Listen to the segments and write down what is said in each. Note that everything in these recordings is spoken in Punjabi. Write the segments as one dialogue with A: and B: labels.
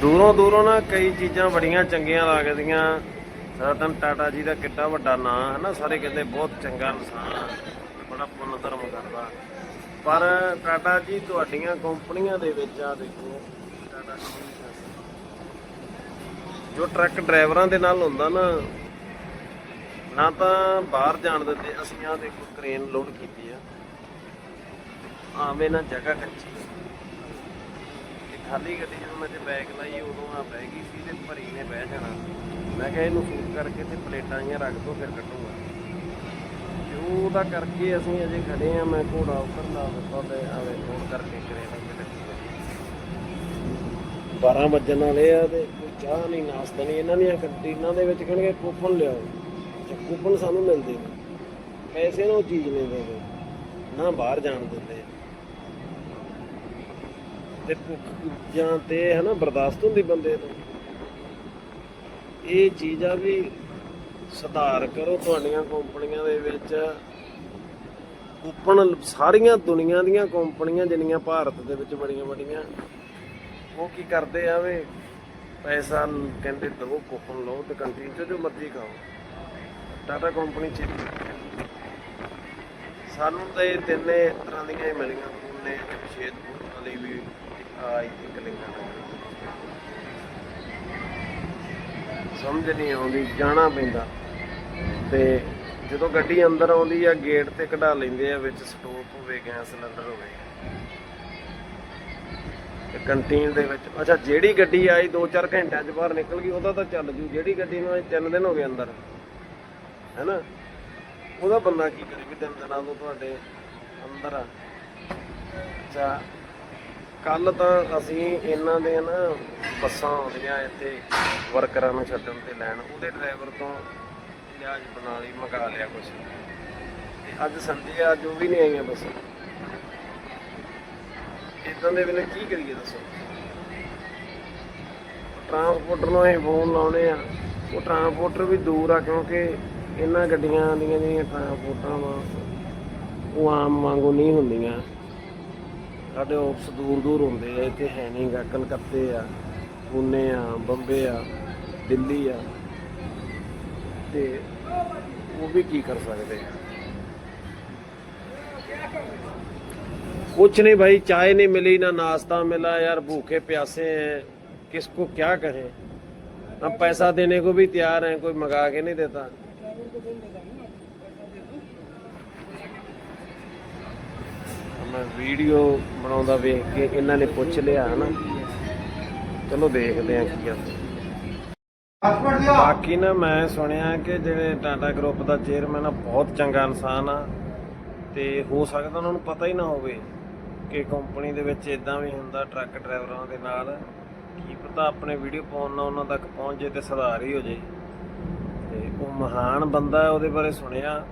A: ਦੂਰੋਂ ਦੂਰੋਂ ਨਾ ਕਈ ਚੀਜ਼ਾਂ ਬੜੀਆਂ ਚੰਗੀਆਂ ਲੱਗਦੀਆਂ। ਰਤਨ ਟਾਟਾ ਜੀ ਦਾ ਕਿੱਡਾ ਵੱਡਾ ਨਾਂ ਹੈ ਨਾ ਸਾਰੇ ਕਹਿੰਦੇ ਬਹੁਤ ਚੰਗਾ ਇਨਸਾਨ ਆ, ਬੜਾ ਪੁੰਨ ਧਰਮ ਕਰਦਾ। ਪਰ ਟਾਟਾ ਜੀ ਤੁਹਾਡੀਆਂ ਕੰਪਨੀਆਂ ਦੇ ਵਿੱਚ ਆ ਦੇਖੋ ਟਾਟਾ ਜੋ ਟਰੱਕ ਡਰਾਈਵਰਾਂ ਦੇ ਨਾਲ ਹੁੰਦਾ ਨਾ ਨਾ ਤਾਂ ਬਾਹਰ ਜਾਣ ਦਿੰਦੇ। ਅਸੀਂ ਆ ਦੇਖੋ ਕ੍ਰੇਨ ਲੋਡ ਕੀਤੀ ਆ। ਆਵੇਂ ਨਾ ਜਗ੍ਹਾ ਕੱਚੀ। ਖਾਲੀ ਗੱਡੀ ਜਦੋਂ ਮੈਂ ਤੇ ਬੈਗ ਲਾਈ, ਉਦੋਂ ਆ ਬਹਿ ਗਈ ਸੀ ਤੇ ਭਰੀ ਨੇ ਬਹਿ ਜਾਣਾ। ਮੈਂ ਕਿਹਾ ਇਹਨੂੰ ਸੂਟ ਕਰਕੇ ਤੇ ਪਲੇਟਾਂ ਜਿਹੀਆਂ ਰੱਖ ਦੋ, ਫਿਰ ਕੱਢੂਗਾ। ਤੇ ਉਹਦਾ ਕਰਕੇ ਅਸੀਂ ਅਜੇ ਖੜੇ ਆ, ਮੈਂ ਘੋੜਾ ਉੱਪਰ ਲਾ ਦਿੱਤਾ ਤੇ ਆਵੇ ਲੋਡ ਕਰਕੇ ਕ੍ਰੇਨ ਅੱਗੇ ਲੱਗੀ 12 ਵੱਜਣ ਵਾਲੇ ਆ ਤੇ ਕੋਈ ਚਾਹ ਨਹੀਂ, ਨਾਸ਼ਤਾ ਨਹੀਂ, ਇਹਨਾਂ ਦੀਆਂ ਕੰਟੀਨਾਂ ਦੇ ਵਿੱਚ ਕਹਿਣਗੇ ਕੂਪਨ ਲਿਆਓ। ਤੇ ਕੂਪਨ ਸਾਨੂੰ ਮਿਲਦੇ ਨੇ। ਪੈਸੇ ਨੂੰ ਚੀਜ਼ ਨਹੀਂ ਦਿੰਦੇ। ਨਾ ਬਾਹਰ ਜਾਣ ਦਿੰਦੇ। ਤੇ ਭੁੱਖ ਜਾਂ ਤੇ ਹਨਾ ਬਰਦਾਸ਼ਤ ਹੁੰਦੀ ਬੰਦੇ ਤੋਂ। ਇਹ ਚੀਜ਼ ਆ ਵੀ ਸੁਧਾਰ ਕਰੋ ਤੁਹਾਡੀਆਂ ਕੰਪਨੀਆਂ ਦੇ ਵਿੱਚ। ਕੂਪਨ ਸਾਰੀਆਂ ਦੁਨੀਆ ਦੀਆਂ ਕੰਪਨੀਆਂ ਜਿੰਨੀਆਂ ਭਾਰਤ ਦੇ ਵਿੱਚ ਬੜੀਆਂ ਬੜੀਆਂ, ਉਹ ਕੀ ਕਰਦੇ ਆ ਵੇ ਪੈਸਾ ਕਹਿੰਦੇ ਦਵੋ ਕੂਪਨ ਲਓ ਤੇ ਕੰਟਰੀਨ ਚ ਜੋ ਮਰਜ਼ੀ ਖਾਓ। ਟਾਟਾ ਕੰਪਨੀ ਚ ਸਾਨੂੰ ਤਾਂ ਇਹ ਤਿੰਨੇ ਤਰ੍ਹਾਂ ਦੀਆਂ ਹੀ ਮਿਲੀਆਂ। ਉਹਨੇ ਸ਼ੇਦਪੁਰ ਵਾਲੀ ਵੀ ਆਈ ਇੱਕ ਲਿੰਗਾਂ ਸਮਝ ਨਹੀਂ ਆਉਂਦੀ, ਜਾਣਾ ਪੈਂਦਾ। ਤੇ ਜਦੋਂ ਗੱਡੀ ਅੰਦਰ ਆਉਂਦੀ ਆ, ਗੇਟ ਤੇ ਕਢਾ ਲੈਂਦੇ ਆ, ਵਿੱਚ ਸਟੋਪ ਹੋਵੇ, ਗੈਸ ਸਿਲੰਡਰ ਹੋਵੇ। ਤੇ ਕੰਟੀਨ ਦੇ ਵਿੱਚ, ਅੱਛਾ, ਜਿਹੜੀ ਗੱਡੀ ਆਈ 2-4 ਘੰਟਿਆਂ ਚ ਬਾਹਰ ਨਿਕਲ ਗਈ, ਉਹਦਾ ਤਾਂ ਚੱਲ ਜੂ। ਜਿਹੜੀ ਗੱਡੀ ਨੂੰ 3 ਦਿਨ ਹੋ ਗਏ ਅੰਦਰ। ਹੈਨਾ? ਉਹਦਾ ਬੰਦਾ ਕੀ ਕਰੇ ਵੀ ਤਿੰਨ ਦਿਨਾਂ ਤੋਂ ਤੁਹਾਡੇ ਅੰਦਰ ਆ। ਅੱਛਾ। ਕੱਲ ਤਾਂ ਅਸੀਂ ਇਹਨਾਂ ਦੇ ਨਾ ਬੱਸਾਂ ਆਉਂਦੀਆਂ ਇੱਥੇ ਵਰਕਰਾਂ ਨੂੰ ਛੱਡਣ ਤੇ ਲੈਣ। ਉਹਦੇ ਡਰਾਈਵਰ ਤੋਂ ਲਿਆਜ ਬਣਾ ਲਈ, ਮੰਗਾ ਲਿਆ ਕੁਛ। ਤੇ ਅੱਜ ਸੰਡੇ ਆ ਜੋ ਵੀ ਨਹੀਂ ਆਈਆਂ ਬੱਸਾਂ। ਇਦਾਂ ਦੇ ਵੇਲੇ ਕੀ ਕਰੀਏ ਦੱਸੋ? ਟਰਾਂਸਪੋਰਟਰ ਨੂੰ ਅਸੀਂ ਫੋਨ ਲਾਉਣੇ ਆ। ਉਹ ਟਰਾਂਸਪੋਰਟਰ ਵੀ ਦੂਰ ਆ, ਕਿਉਂਕਿ ਇਹਨਾਂ ਗੱਡੀਆਂ ਦੀਆਂ ਜਿਹੜੀਆਂ ਟਰਾਂਸਪੋਰਟਾਂ ਵਾ, ਉਹ ਆਮ ਵਾਂਗੂ ਨਹੀਂ ਹੁੰਦੀਆਂ। ਸਾਡੇ ਆਫਿਸ ਦੂਰ ਦੂਰ ਹੁੰਦੇ ਆ ਇੱਥੇ ਹੈ ਨਹੀਂ ਗਾ ਕਲਕੱਤੇ ਆ ਪੂਨੇ ਆ ਬੰਬੇ ਆ ਦਿੱਲੀ ਆ ਤੇ ਉਹ ਵੀ ਕੀ ਕਰ ਸਕਦੇ ਆ कुछ नहीं भाई चाय नहीं मिली ना नाश्ता मिला यार भूखे प्यासे हैं किसको क्या कहें हम पैसा देने को भी तैयार हैं कोई मंगा के नहीं देता ਵੀਡੀਓ ਬਣਾਉਂਦਾ ਵੇਖ ਕੇ ਇਹਨਾਂ ਨੇ ਪੁੱਛ ਲਿਆ, ਹਨਾ? ਚਲੋ ਦੇਖਦੇ ਆ ਕੀ ਆ। ਬਾਕੀ ਨਾ ਮੈਂ ਸੁਣਿਆ ਕਿ ਜਿਹੜੇ ਟਾਟਾ ਗਰੁੱਪ ਦਾ ਚੇਅਰਮੈਨ ਆ, ਬਹੁਤ ਚੰਗਾ ਇਨਸਾਨ ਆ। ਤੇ ਹੋ ਸਕਦਾ ਉਹਨਾਂ ਨੂੰ ਪਤਾ ਹੀ ਨਾ ਹੋਵੇ ਕਿ ਕੰਪਨੀ ਦੇ ਵਿੱਚ ਇਦਾਂ ਵੀ ਹੁੰਦਾ ਟਰੱਕ ਡਰਾਈਵਰਾਂ ਦੇ ਨਾਲ। ਕੀ ਪਤਾ ਆਪਣੇ ਵੀਡੀਓ ਪਾਉਣ ਨਾਲ ਉਹਨਾਂ ਤੱਕ ਪਹੁੰਚ ਜੇ ਤੇ ਸੁਧਾਰ ਹੀ ਹੋ ਜੇ ਤੇ ਉਹ ਮਹਾਨ ਬੰਦਾ ਉਹਦੇ ਬਾਰੇ ਸੁਣਿਆ।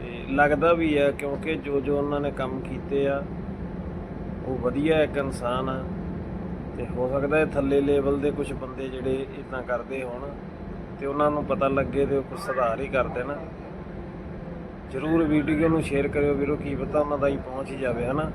A: ਤੇ ਲੱਗਦਾ ਵੀ ਆ ਕਿਉਂਕਿ ਜੋ ਜੋ ਉਹਨਾਂ ਨੇ ਕੰਮ ਕੀਤੇ ਆ, ਉਹ ਵਧੀਆ ਇੱਕ ਇਨਸਾਨ ਆ। ਤੇ ਹੋ ਸਕਦਾ ਹੈ ਥੱਲੇ ਲੈਵਲ ਦੇ ਕੁਝ ਬੰਦੇ ਜਿਹੜੇ ਇਦਾਂ ਕਰਦੇ ਹੋਣ ਤੇ ਉਹਨਾਂ ਨੂੰ ਪਤਾ ਲੱਗੇ ਤੇ ਉਹ ਕੁਝ ਸੁਧਾਰ ਹੀ ਕਰ ਦੇਣ। ਜਰੂਰ ਵੀਡੀਓ ਨੂੰ ਸ਼ੇਅਰ ਕਰਿਓ ਵੀਰੋ, ਕੀ ਪਤਾ ਉਹਨਾਂ ਦਾ ਹੀ ਪਹੁੰਚ ਹੀ ਜਾਵੇ, ਹਨਾ?